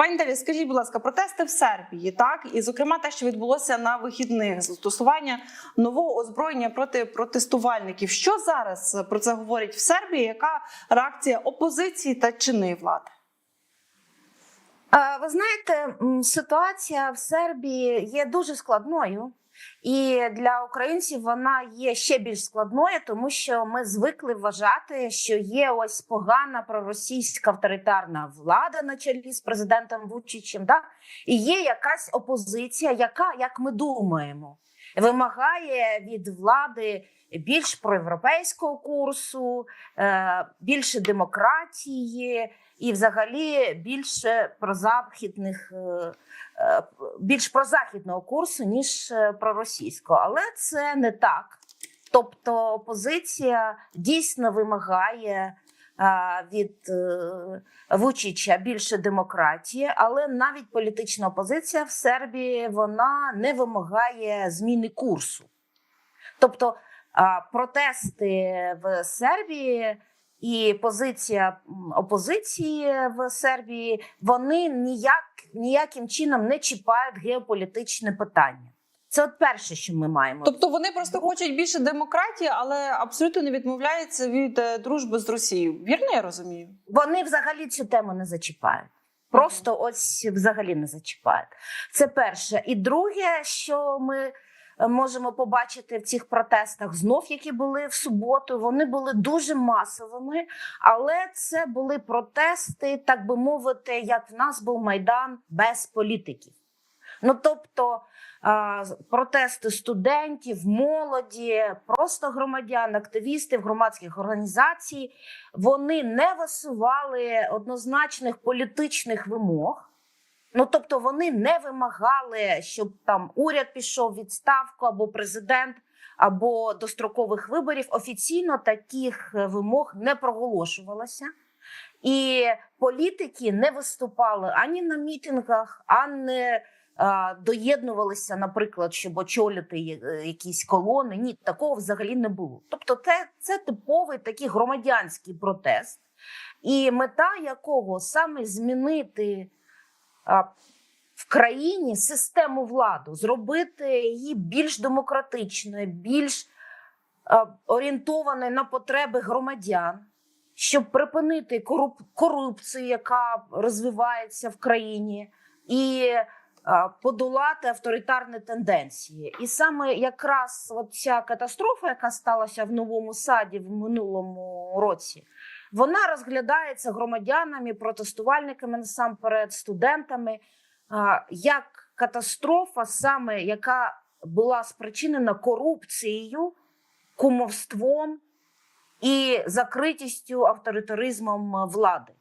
Пані Далі, скажіть, будь ласка, протести в Сербії, так і зокрема те, що відбулося на вихідних застосування нового озброєння проти протестувальників. Що зараз про це говорять в Сербії? Яка реакція опозиції та чинної влади? Е, Ви знаєте, ситуація в Сербії є дуже складною, і для українців вона є ще більш складною, тому що ми звикли вважати, що є ось погана проросійська авторитарна влада на чолі з президентом Вучичем, да? і є якась опозиція, яка, як ми думаємо, вимагає від влади більш проєвропейського курсу, е, більше демократії і, взагалі, більше прозахідних, е, е, більш прозахідного курсу, ніж е, проросійського. Але це не так. Тобто опозиція дійсно вимагає від Вучича більше демократії, але навіть політична опозиція в Сербії вона не вимагає зміни курсу. Тобто протести в Сербії і позиція опозиції в Сербії вони ніяк ніяким чином не чіпають геополітичне питання. Це от перше, що ми маємо. Тобто вони просто хочуть більше демократії, але абсолютно не відмовляються від е, дружби з Росією. Вірно, я розумію? Вони взагалі цю тему не зачіпають. Просто ось взагалі не зачіпають. Це перше. І друге, що ми можемо побачити в цих протестах, знов які були в суботу, вони були дуже масовими, але це були протести, так би мовити, як в нас був майдан без політиків. Ну тобто протести студентів, молоді, просто громадян, активістів, громадських організацій, вони не висували однозначних політичних вимог. Ну тобто вони не вимагали, щоб там уряд пішов відставку або президент, або дострокових виборів. Офіційно таких е, вимог не проголошувалося. І політики не виступали ані на мітингах, ані доєднувалися, наприклад, щоб очолити е, якісь колони. Ні, такого взагалі не було. Тобто, це, це типовий такий громадянський протест, і мета якого саме змінити в країні систему влади, зробити її більш демократичною, більш орієнтованою на потреби громадян, щоб припинити корупцію, яка розвивається в країні, і подолати авторитарні тенденції. І саме якраз ця катастрофа, яка сталася в новому саді в минулому році, вона розглядається громадянами, протестувальниками насамперед, студентами як катастрофа, саме яка була спричинена корупцією, кумовством і закритістю авторитаризмом влади.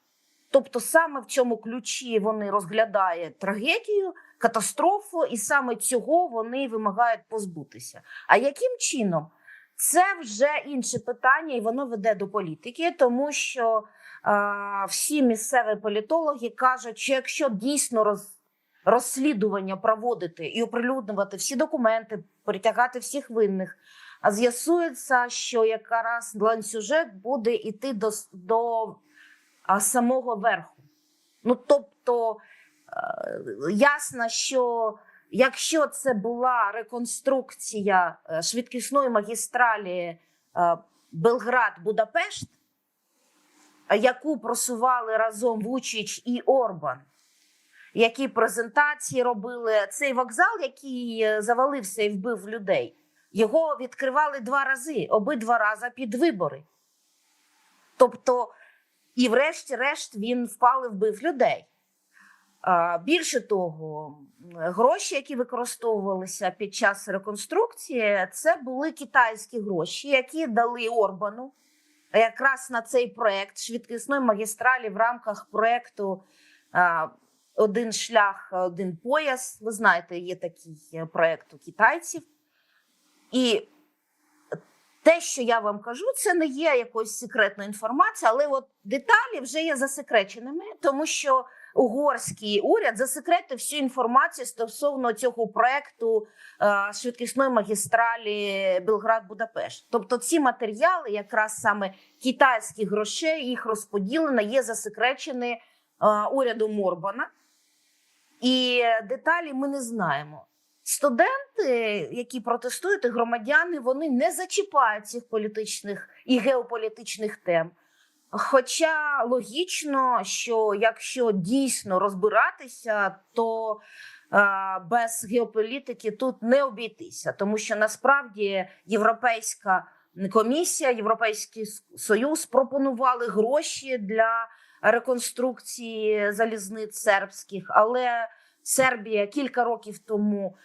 Тобто, саме в цьому ключі вони розглядають трагедію, катастрофу, і саме цього вони вимагають позбутися. А яким чином? Це вже інше питання, і воно веде до політики, тому що а, всі місцеві політологи кажуть, що якщо дійсно роз, розслідування проводити і оприлюднювати всі документи, притягати всіх винних, а з'ясується, що якраз ланцюжок буде йти до, до а, самого верху. Ну тобто е, ясно, що якщо це була реконструкція е, швидкісної магістралі е, Белград-Будапешт, е, яку просували разом Вучич і Орбан, які презентації робили, цей вокзал, який завалився і вбив людей, його відкривали два рази, обидва рази під вибори. Тобто, і врешті-решт він впав і вбив людей. Більше того, гроші, які використовувалися під час реконструкції, це були китайські гроші, які дали Орбану якраз на цей проект швидкісної магістралі в рамках проекту Один шлях, один пояс. Ви знаєте, є такий е, проект у китайців. І те, що я вам кажу, це не є якоюсь секретною інформацією, але от деталі вже є засекреченими, тому що угорський уряд засекретив всю інформацію стосовно цього проекту е, швидкісної магістралі Белград-Будапешт. Тобто, ці матеріали, якраз саме китайських грошей, їх розподілено, є засекречені е, урядом Орбана. І деталі ми не знаємо. Студенти, які протестують, і громадяни, вони не зачіпають цих політичних і геополітичних тем. Хоча логічно, що якщо дійсно розбиратися, то е, без геополітики тут не обійтися, тому що насправді європейська комісія, Європейський Союз пропонували гроші для реконструкції залізниць сербських, але Сербія кілька років тому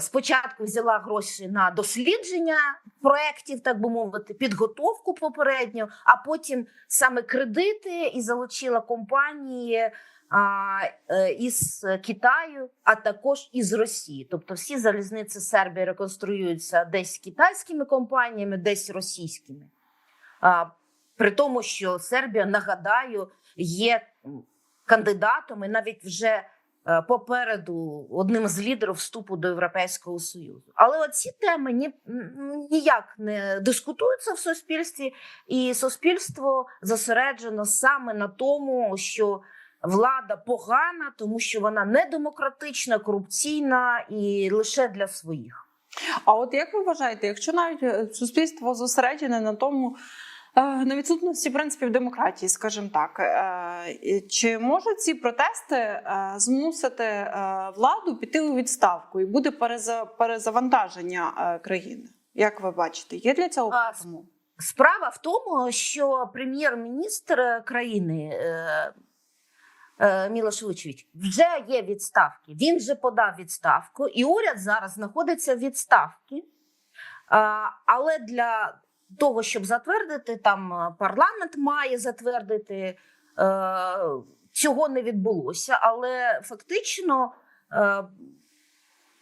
спочатку взяла гроші на дослідження проєктів, так би мовити, підготовку попередню, а потім саме кредити і залучила компанії. Е, із Китаю, а також із Росії. Тобто всі залізниці Сербії реконструюються десь китайськими компаніями, десь російськими. При тому, що Сербія, нагадаю, є кандидатом і навіть вже е, попереду одним з лідерів вступу до Європейського Союзу. Але оці теми ні, ніяк не дискутуються в суспільстві, і суспільство зосереджено саме на тому, що влада погана, тому що вона недемократична, корупційна і лише для своїх. А от як ви вважаєте, якщо навіть е, суспільство зосереджене на тому, е, на відсутності принципів демократії, скажімо так, е, чи можуть ці протести е, змусити е, владу піти у відставку і буде перезавантаження е, країни? Як ви бачите, є для цього тому? Справа в тому, що прем'єр-міністр країни е, е, Мілош Вучевич вже є відставки. Він вже подав відставку, і уряд зараз знаходиться в відставці. Але для того, щоб затвердити, там е, парламент має затвердити. Е, цього не відбулося, але фактично е,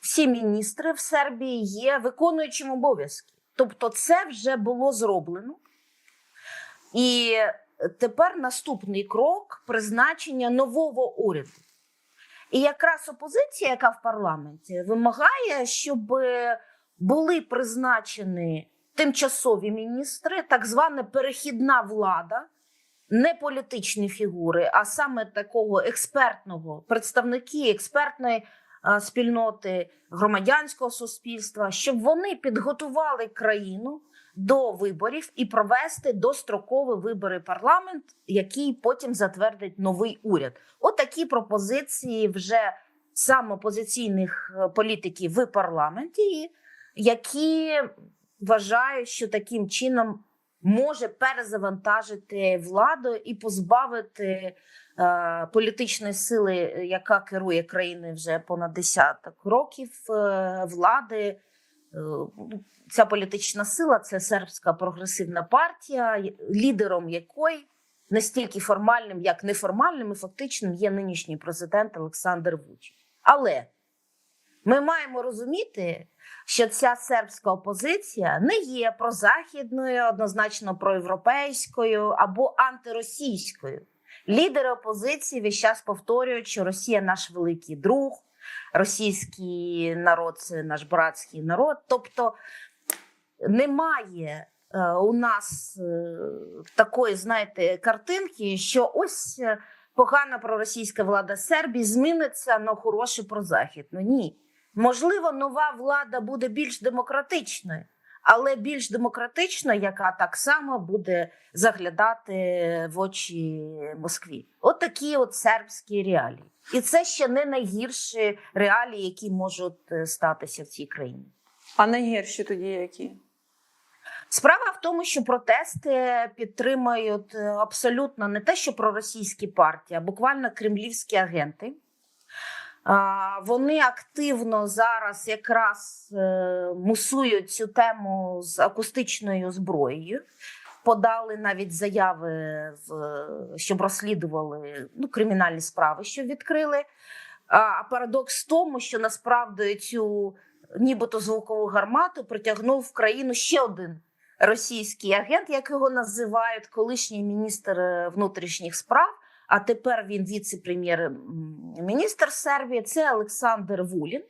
всі міністри в Сербії є виконуючим обов'язки. Тобто, це вже було зроблено. І тепер наступний крок призначення нового уряду. І якраз опозиція, яка в парламенті, вимагає, щоб були призначені тимчасові міністри, так звана перехідна влада, не політичні фігури, а саме такого експертного представники експертної спільноти громадянського суспільства, щоб вони підготували країну до виборів і провести дострокові вибори парламент, який потім затвердить новий уряд. Отакі пропозиції вже саме опозиційних е, політиків в парламенті, які вважають, що таким чином може перезавантажити владу і позбавити е, політичної сили, яка керує країною вже понад десяток років е, влади. Е, Ця політична сила це сербська прогресивна партія, лідером якої настільки формальним, як неформальним і фактичним є нинішній президент Олександр Вучич. Але ми маємо розуміти, що ця сербська опозиція не є прозахідною, однозначно проєвропейською або антиросійською. Лідери опозиції весь час повторюють, що Росія наш великий друг, російський народ це наш братський народ. Тобто немає е, у нас е, такої, знаєте, картинки, що ось е, погана проросійська влада Сербії зміниться на хорошу прозахідну. Ні. Можливо, нова влада буде більш демократичною, але більш демократичною, яка так само буде заглядати в очі Москві. От такі от сербські реалії. І це ще не найгірші реалії, які можуть е, статися в цій країні. А найгірші тоді які? Справа в тому, що протести підтримують е, абсолютно не те, що проросійські партії, а буквально кремлівські агенти. Вони активно зараз якраз е, мусують цю тему з акустичною зброєю. Подали навіть заяви, щоб розслідували ну, кримінальні справи, що відкрили. А, А парадокс в тому, що насправді цю нібито звукову гармату притягнув в країну ще один російський агент, як його називають, колишній міністр е, внутрішніх справ. А тепер він віце-прем'єр-міністр Сербії. Це Олександр Вулін.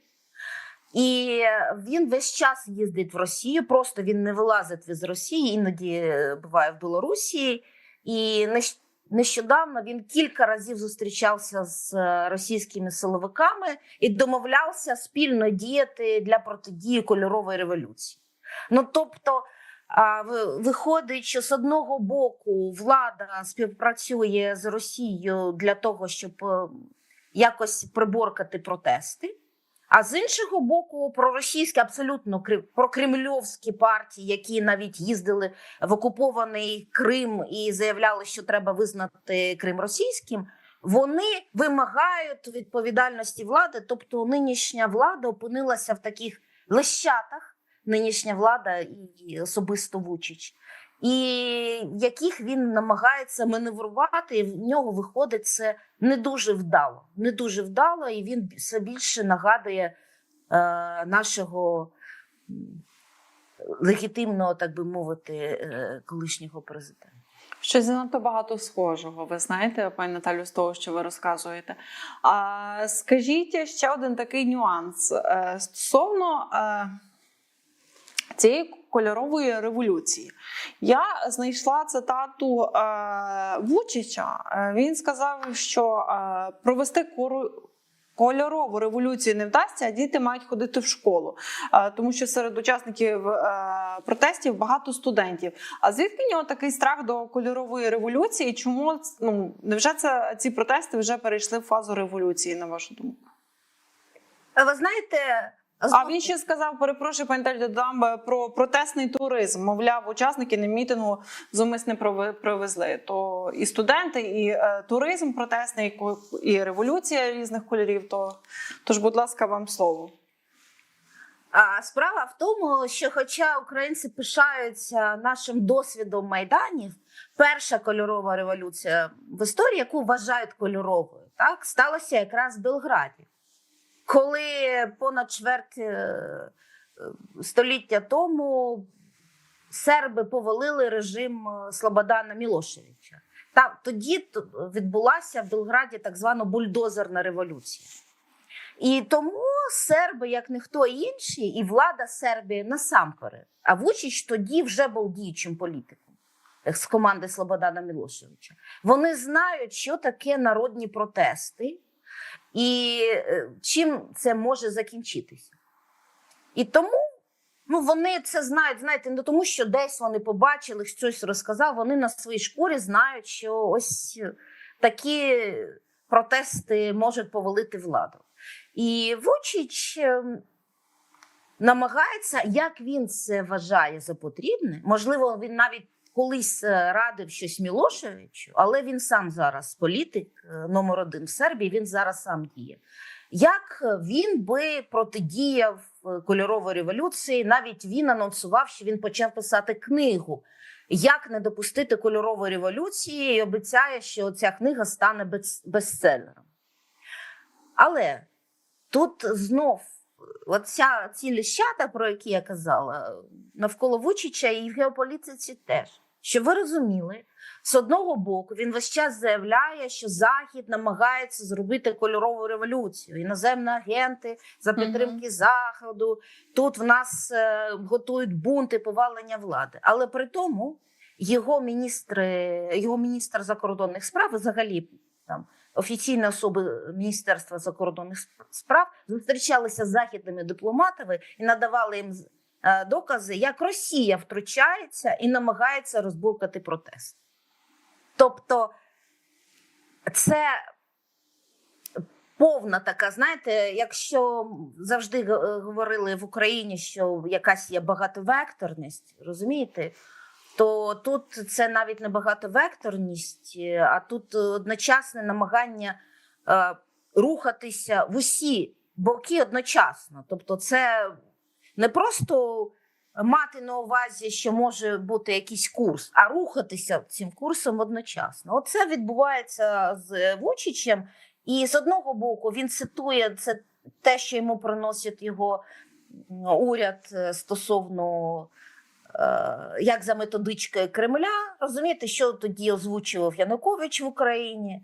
І він весь час їздить в Росію. Просто він не вилазить з Росії, іноді буває в Білорусі. І нещодавно він кілька разів зустрічався з е, російськими силовиками і домовлявся спільно діяти для протидії кольорової революції. Ну тобто, виходить, що з одного боку влада співпрацює з Росією для того, щоб е, якось приборкати протести. А з іншого боку, проросійські, абсолютно прокремльовські партії, які навіть їздили в окупований Крим і заявляли, що треба визнати Крим російським, вони вимагають відповідальності влади. Тобто нинішня влада опинилася в таких лещатах, нинішня влада і особисто Вучич, і яких він намагається маневрувати, і в нього виходить це не дуже вдало. Не дуже вдало, і він все більше нагадує е, нашого легітимного, так би мовити, е, колишнього президента. Щось занадто багато схожого, ви знаєте, пані Наталю, з того, що ви розказуєте. А скажіть ще один такий нюанс Е, стосовно е, цієї кольорової революції. Я знайшла цитату е, Вучича. Е, Він сказав, що е, провести кору. Кольорову революцію не вдасться, а діти мають ходити в школу, Е, тому що серед учасників е, протестів багато студентів. А звідки нього такий страх до кольорової революції? Чому ну невже це ці протести вже перейшли в фазу революції? На вашу думку? Ви знаєте, А він ще сказав, перепрошую, пані Талі, додам е, про протестний туризм. Мовляв, учасники не мітингу зумисне привезли. То і студенти, і е, туризм протестний, і і революція різних кольорів. То тож, будь ласка, вам слово. А справа в тому, що, хоча українці пишаються нашим досвідом майданів, перша кольорова революція в історії, яку вважають кольоровою, так сталася якраз в Белграді, коли понад чверть е, е, століття тому серби повалили режим е, Слободана Мілошевича. Та тоді відбулася в Белграді так звана бульдозерна революція. І тому серби, як ніхто інший, і влада Сербії насамперед. А Вучич тоді вже був діючим політиком з команди Слободана Мілошевича. Вони знають, що таке народні протести і е, чим це може закінчитися. І тому ну, вони це знають, знаєте, не тому, що десь вони побачили, щось розказав. Вони на своїй шкурі знають, що ось е, такі протести можуть повалити владу. І Вучич ем, намагається, як він це вважає за потрібне. Можливо, він навіть колись е, радив щось Мілошевичу, але він сам зараз політик е, номер один в Сербії. Він зараз сам діє. Як він би протидіяв е, кольоровій революції? Навіть він анонсував, що він почав писати книгу. Як не допустити кольорової революції, і обіцяє, що ця книга стане бес- бестселером. Але тут знов оця, ці ліщата, про які я казала, навколо Вучича і в геополітиці теж. Щоб ви розуміли, з одного боку він весь час заявляє, що Захід намагається зробити кольорову революцію. Іноземні агенти за підтримки Заходу. Тут в нас е, готують бунти, повалення влади. Але при тому його міністри, його міністр закордонних справ, взагалі там офіційні особи Міністерства закордонних справ зустрічалися з західними дипломатами і надавали їм докази, як Росія втручається і намагається розбуркати протест. Тобто, це повна така, знаєте, якщо завжди говорили в Україні, що якась є багатовекторність, розумієте? То тут це навіть не багатовекторність, е, а тут одночасне намагання е, рухатися в усі боки одночасно. Тобто, це не просто мати на увазі, що може бути якийсь курс, а рухатися цим курсом одночасно. Оце відбувається з Вучичем. І з одного боку він цитує це те, що йому приносить його уряд е, стосовно е, як за методичкою Кремля. Розумієте, що тоді озвучував Янукович в Україні.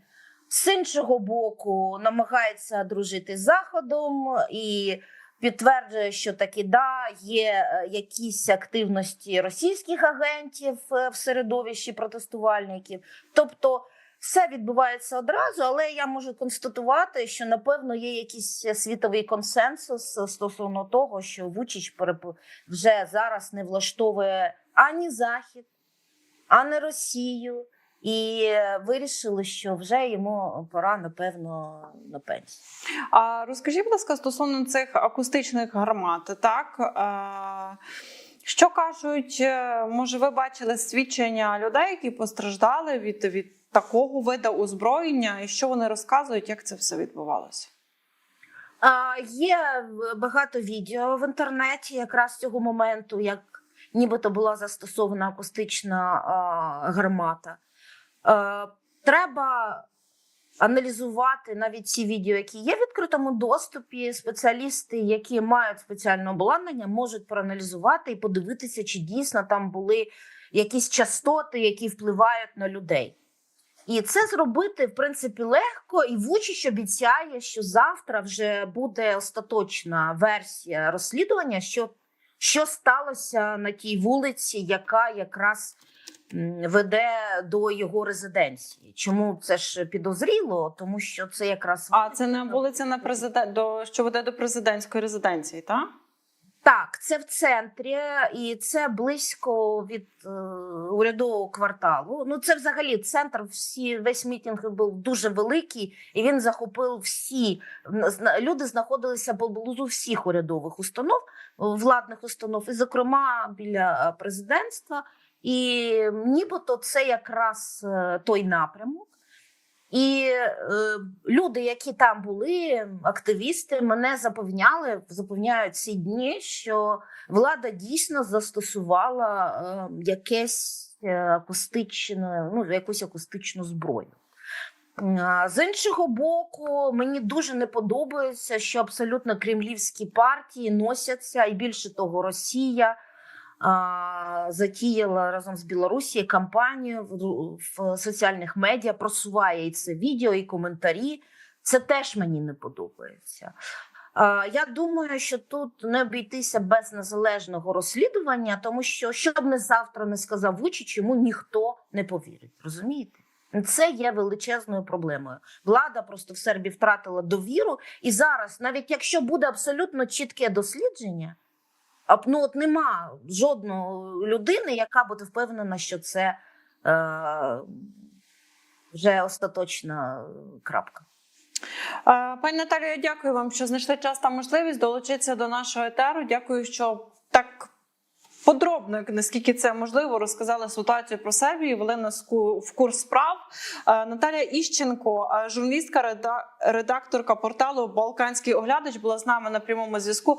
З іншого боку, намагається дружити з Заходом і підтверджує, що таки да, є е, якісь активності російських агентів е, в середовищі протестувальників. Тобто все відбувається одразу, але я можу констатувати, що напевно є якийсь світовий консенсус стосовно того, що Вучич вже зараз не влаштовує ані Захід, ані Росію. І е, вирішили, що вже йому пора, напевно, на пенсію. А розкажіть, будь ласка, стосовно цих акустичних гармат, так? Е, Що кажуть, е, може, ви бачили свідчення людей, які постраждали від, від такого виду озброєння, і що вони розказують, як це все відбувалося? А, є багато відео в інтернеті якраз з цього моменту, як нібито була застосована акустична а, гармата. Е, треба аналізувати навіть ці відео, які є в відкритому доступі. Спеціалісти, які мають спеціальне обладнання, можуть проаналізувати і подивитися, чи дійсно там були якісь частоти, які впливають на людей. І це зробити в принципі легко. І Вучич обіцяє, що завтра вже буде остаточна версія розслідування, що, що сталося на тій вулиці, яка якраз веде до його резиденції. Чому це ж підозріло? Тому що це якраз А це не вулиця на президент, до, що веде до президентської резиденції, так? Так, це в центрі, і це близько від е, урядового кварталу. Ну, це взагалі центр. Всі весь мітинг був дуже великий, і він захопив всі люди знаходилися поблизу всіх урядових установ, владних установ, і, зокрема, біля е, президентства. І нібито це якраз е, той напрямок. І е, люди, які там були, активісти, мене запевняли, запевняють ці дні, що влада дійсно застосувала е, якесь е, акустичне, ну, якусь акустичну зброю. З іншого боку, мені дуже не подобається, що абсолютно кремлівські партії носяться, і більше того, Росія затіяла разом з Білорусією кампанію в, соціальних медіа, просуває і це відео, і коментарі. Це теж мені не подобається. Я думаю, що тут не обійтися без незалежного розслідування, тому що що б не завтра не сказав Вучич, йому ніхто не повірить. Розумієте? Це є величезною проблемою. Влада просто в Сербії втратила довіру, і зараз, навіть якщо буде абсолютно чітке дослідження, ну от нема жодної людини, яка буде впевнена, що це е, вже остаточна крапка. Пані Наталія, дякую вам, що знайшли час та можливість долучитися до нашого етеру. Дякую, що так подробно, наскільки це можливо, розказали ситуацію про Сербію, вели нас в курс справ. Наталія Іщенко, журналістка, реда- редакторка порталу Балканський оглядач, була з нами на прямому зв'язку.